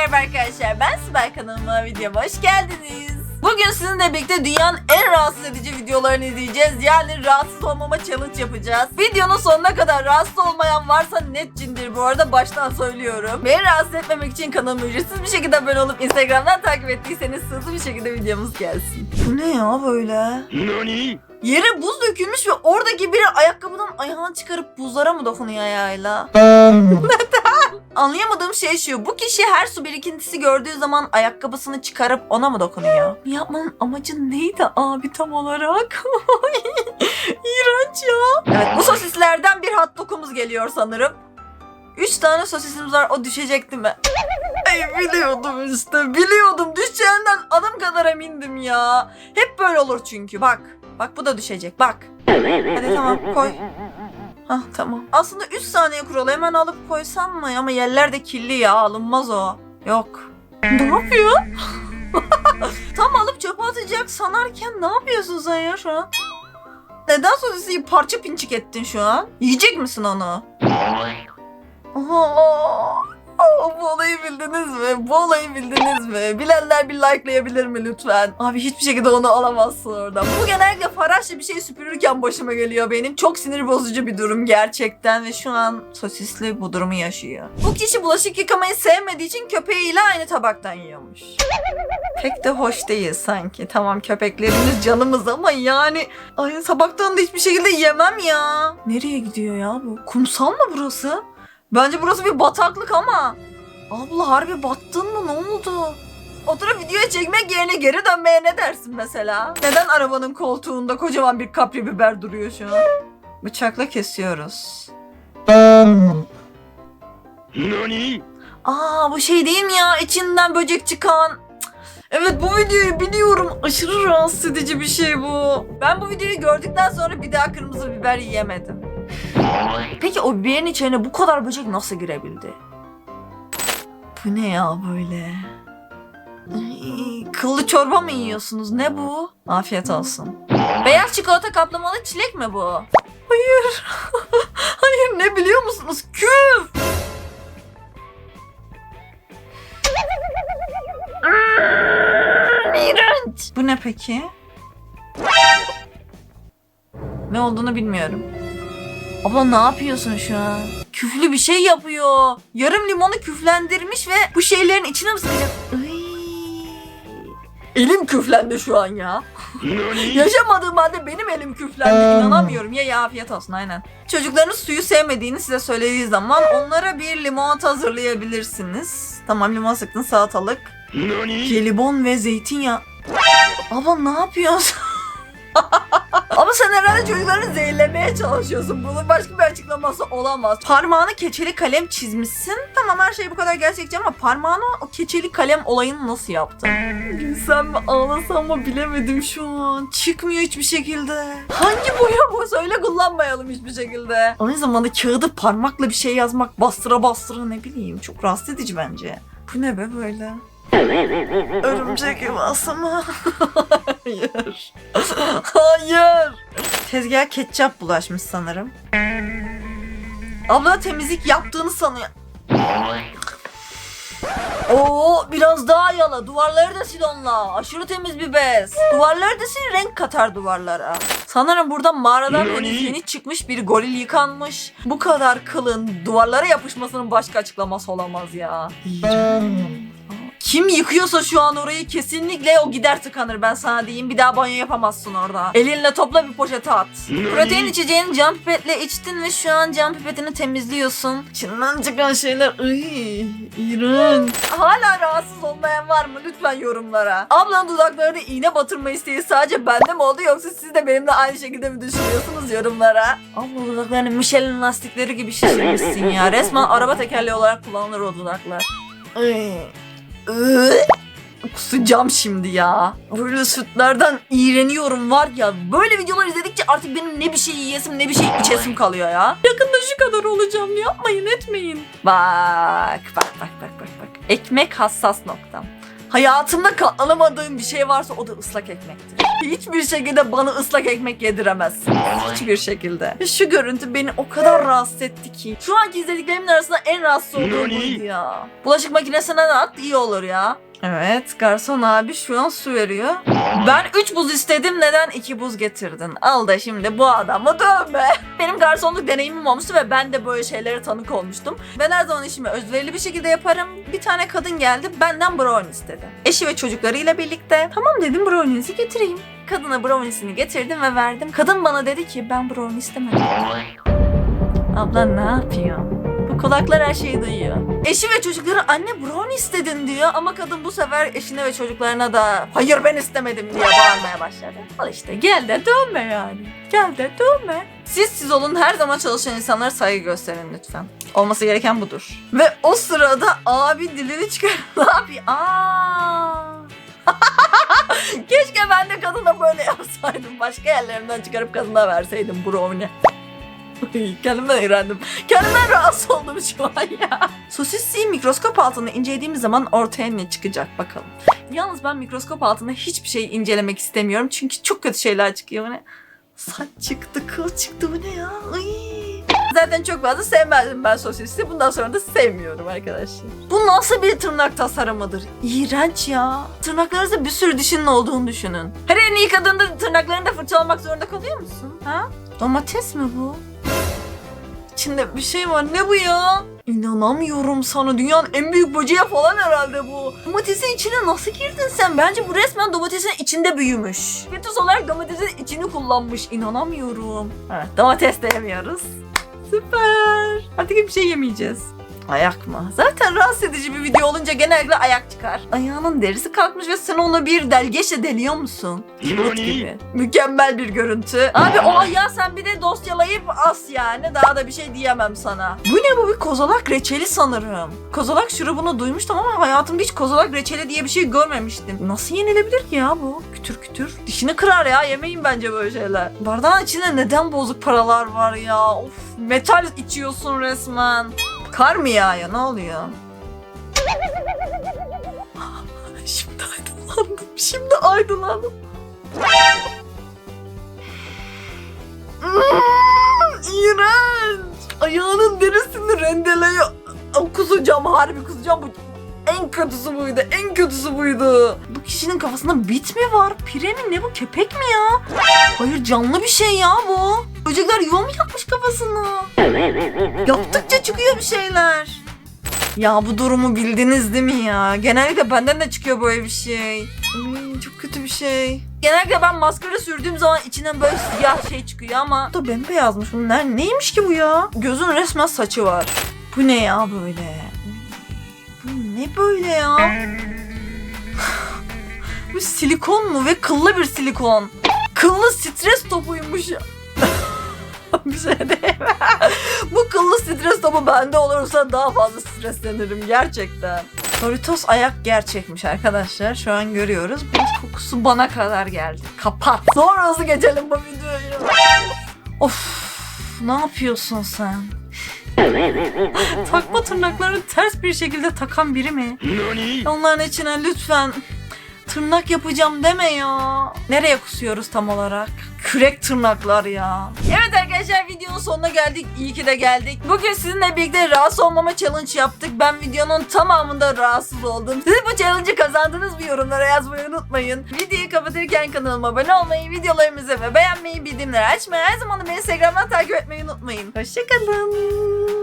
merhaba arkadaşlar. Ben Sibel kanalıma videoma hoş geldiniz. Bugün sizinle birlikte dünyanın en rahatsız edici videolarını izleyeceğiz. Yani rahatsız olmama challenge yapacağız. Videonun sonuna kadar rahatsız olmayan varsa net cindir bu arada baştan söylüyorum. Beni rahatsız etmemek için kanalıma ücretsiz bir şekilde abone olup Instagram'dan takip ettiyseniz hızlı bir şekilde videomuz gelsin. Bu ne ya böyle? 何 Yere buz dökülmüş ve oradaki biri ayakkabıdan ayağını çıkarıp buzlara mı dokunuyor ayağıyla? Anlayamadığım şey şu. Bu kişi her su birikintisi gördüğü zaman ayakkabısını çıkarıp ona mı dokunuyor? Yapmanın amacı neydi abi tam olarak? İğrenç ya. Evet bu sosislerden bir hot dogumuz geliyor sanırım. Üç tane sosisimiz var. O düşecekti mi? Ay biliyordum işte. Biliyordum. Düşeceğinden adım kadar emindim ya. Hep böyle olur çünkü. Bak. Bak bu da düşecek. Bak. Hadi tamam koy. Hah tamam. Aslında 3 saniye kuralı hemen alıp koysam mı? Ama yerler de kirli ya alınmaz o. Yok. Ne yapıyor? Tam alıp çöpe atacak sanarken ne yapıyorsun sen ya şu an? Neden sosisi parça pinçik ettin şu an? Yiyecek misin onu? Aa, aa, bu olayı bildiniz mi? Bu olayı bildiniz mi? Bilenler bir likelayabilir mi lütfen? Abi hiçbir şekilde onu alamazsın oradan. Bu genellikle faraşla bir şey süpürürken başıma geliyor benim. Çok sinir bozucu bir durum gerçekten ve şu an sosisli bu durumu yaşıyor. Bu kişi bulaşık yıkamayı sevmediği için köpeğiyle aynı tabaktan yiyormuş. Pek de hoş değil sanki. Tamam köpeklerimiz canımız ama yani aynı tabaktan da hiçbir şekilde yemem ya. Nereye gidiyor ya bu? Kumsal mı burası? Bence burası bir bataklık ama. Abla harbi battın mı? Ne oldu? Oturup videoya çekmek yerine geri dönmeye ne dersin mesela? Neden arabanın koltuğunda kocaman bir kapri biber duruyor şu an? Bıçakla kesiyoruz. 何 Aa bu şey değil mi ya? İçinden böcek çıkan. Evet bu videoyu biliyorum. Aşırı rahatsız edici bir şey bu. Ben bu videoyu gördükten sonra bir daha kırmızı biber yiyemedim. Peki o biberin içine bu kadar böcek nasıl girebildi? Bu ne ya böyle? Kıllı çorba mı yiyorsunuz? Ne bu? Afiyet olsun. Beyaz çikolata kaplamalı çilek mi bu? Hayır. Hayır ne biliyor musunuz? Küf. İğrenç. Bu ne peki? Ne olduğunu bilmiyorum. Abla ne yapıyorsun şu an? Küflü bir şey yapıyor. Yarım limonu küflendirmiş ve bu şeylerin içine mi sıkacak? Elim küflendi şu an ya. 何 Yaşamadığım halde benim elim küflendi. İnanamıyorum. Ya ya afiyet olsun aynen. Çocuklarınız suyu sevmediğini size söylediği zaman onlara bir limonata hazırlayabilirsiniz. Tamam limon sıktın salatalık. 何 Jelibon ve zeytinyağı. Abla ne yapıyorsun? Sen çocuklarını zehirlemeye çalışıyorsun. Bunun başka bir açıklaması olamaz. Parmağını keçeli kalem çizmişsin. Tamam her şey bu kadar gerçekçi ama parmağını o keçeli kalem olayını nasıl yaptın? Gülsem mi ağlasam mı bilemedim şu an. Çıkmıyor hiçbir şekilde. Hangi boya bu? Söyle kullanmayalım hiçbir şekilde. Aynı zamanda kağıdı parmakla bir şey yazmak bastıra bastıra ne bileyim. Çok rahatsız edici bence. Bu ne be böyle? Örümcek yuvası mı? Hayır. Hayır. Tezgaha ketçap bulaşmış sanırım. Abla temizlik yaptığını sanıyor. Oo biraz daha yala. Duvarları da sil onunla. Aşırı temiz bir bez. Duvarları da sil renk katar duvarlara. Sanırım burada mağaradan henüz yeni çıkmış bir goril yıkanmış. Bu kadar kılın duvarlara yapışmasının başka açıklaması olamaz ya. Kim yıkıyorsa şu an orayı kesinlikle o gider tıkanır ben sana diyeyim. Bir daha banyo yapamazsın orada. Elinle topla bir poşete at. Protein içeceğini cam pipetle içtin ve şu an cam pipetini temizliyorsun. İçinden çıkan şeyler ıy, iğrenç. Hala rahatsız olmayan var mı? Lütfen yorumlara. Ablanın dudaklarına iğne batırma isteği sadece bende mi oldu yoksa siz de benimle aynı şekilde mi düşünüyorsunuz yorumlara? Abla dudaklarını Michelin lastikleri gibi şişirmişsin ya. Resmen araba tekerleği olarak kullanılır o dudaklar. Ay. Kusacağım şimdi ya. Böyle sütlerden iğreniyorum var ya. Böyle videolar izledikçe artık benim ne bir şey yiyesim ne bir şey içesim kalıyor ya. Yakında şu kadar olacağım. Yapmayın etmeyin. Bak bak bak bak bak bak. Ekmek hassas noktam. Hayatımda katlanamadığım bir şey varsa o da ıslak ekmektir. Hiçbir şekilde bana ıslak ekmek yediremezsin. Hiçbir şekilde. Şu görüntü beni o kadar rahatsız etti ki. Şu anki izlediklerimin arasında en rahatsız olduğum buydu ya. Bulaşık makinesine de at iyi olur ya. Evet garson abi şu an su veriyor. Ben 3 buz istedim neden 2 buz getirdin? Al da şimdi bu adamı dövme. Benim garsonluk deneyimim olmuştu ve ben de böyle şeylere tanık olmuştum. Ben her zaman işimi özverili bir şekilde yaparım. Bir tane kadın geldi benden brownie istedi. Eşi ve çocuklarıyla birlikte. Tamam dedim brownie'nizi getireyim. Kadına brownie'sini getirdim ve verdim. Kadın bana dedi ki ben brownie istemedim. Abla ne yapıyor? Kulaklar her şeyi duyuyor. Eşi ve çocukları anne brownie istedin diyor ama kadın bu sefer eşine ve çocuklarına da hayır ben istemedim diye bağırmaya başladı. Al işte gel de dönme yani. Gel de dönme. Siz siz olun her zaman çalışan insanlara saygı gösterin lütfen. Olması gereken budur. Ve o sırada abi dilini çıkar. ne yapıyor? Keşke ben de kadına böyle yapsaydım. Başka yerlerimden çıkarıp kadına verseydim brownie. Kendimden öğrendim. Kendimden rahatsız oldum şu an ya. Sosisliği mikroskop altında incelediğimiz zaman ortaya ne çıkacak bakalım. Yalnız ben mikroskop altında hiçbir şey incelemek istemiyorum. Çünkü çok kötü şeyler çıkıyor. Ne? Saç çıktı, kıl çıktı. Bu ne ya? Ay. Zaten çok fazla sevmezdim ben sosisli. Bundan sonra da sevmiyorum arkadaşlar. Bu nasıl bir tırnak tasarımıdır? İğrenç ya. Tırnaklarınızda bir sürü dişinin olduğunu düşünün. Her elini yıkadığında tırnaklarını da fırçalamak zorunda kalıyor musun? Ha? Domates mi bu? İçinde bir şey var. Ne bu ya? İnanamıyorum sana. Dünyanın en büyük böceği falan herhalde bu. Domatesin içine nasıl girdin sen? Bence bu resmen domatesin içinde büyümüş. Fetüs olarak domatesin içini kullanmış. İnanamıyorum. Evet, domates de yemiyoruz. Süper. Artık hiçbir şey yemeyeceğiz. Ayak mı? Zaten rahatsız edici bir video olunca genellikle ayak çıkar. Ayağının derisi kalkmış ve sen onu bir delgeçle deliyor musun? Nani? gibi. Mükemmel bir görüntü. Abi o ayağı sen bir de dosyalayıp as yani. Daha da bir şey diyemem sana. Bu ne bu? Bir kozalak reçeli sanırım. Kozalak şurubunu duymuştum ama hayatımda hiç kozalak reçeli diye bir şey görmemiştim. Nasıl yenilebilir ki ya bu? Kütür kütür. Dişini kırar ya. Yemeyin bence böyle şeyler. Bardağın içinde neden bozuk paralar var ya? Of metal içiyorsun resmen. Kar mı yağıyor? Ne oluyor? Şimdi aydınlandım. Şimdi aydınlandım. Hmm, İğrenç. Ayağının derisini rendeleyor. Kusacağım harbi kusacağım. Bu en kötüsü buydu. En kötüsü buydu. Bu kişinin kafasında bit mi var? Pire mi? Ne bu? Kepek mi ya? Hayır canlı bir şey ya bu. Böcekler yuva mı yapmış kafasına? Yaptıkça çıkıyor bir şeyler. Ya bu durumu bildiniz değil mi ya? Genellikle benden de çıkıyor böyle bir şey. Ay, çok kötü bir şey. Genellikle ben maskara sürdüğüm zaman içinden böyle siyah şey çıkıyor ama... Da bembeyazmış. Bunlar neymiş ki bu ya? Gözün resmen saçı var. Bu ne ya böyle? Ne böyle ya? bu silikon mu ve kıllı bir silikon. Kıllı stres topuymuş ya. bir şey değil. Bu kıllı stres topu bende olursa daha fazla streslenirim gerçekten. Doritos ayak gerçekmiş arkadaşlar. Şu an görüyoruz. Bu kokusu bana kadar geldi. Kapat. Sonrası geçelim bu videoyu. Of. Ne yapıyorsun sen? Takma tırnaklarını ters bir şekilde takan biri mi? Onların içine lütfen tırnak yapacağım deme ya. Nereye kusuyoruz tam olarak? Kürek tırnaklar ya. Evet arkadaşlar videonun sonuna geldik. İyi ki de geldik. Bugün sizinle birlikte rahatsız olmama challenge yaptık. Ben videonun tamamında rahatsız oldum. Siz bu challenge'ı kazandınız mı yorumlara yazmayı unutmayın. Videoyu kapatırken kanalıma abone olmayı, videolarımızı ve beğenmeyi, bildirimleri açmayı, her zaman da beni Instagram'dan takip etmeyi unutmayın. Hoşçakalın.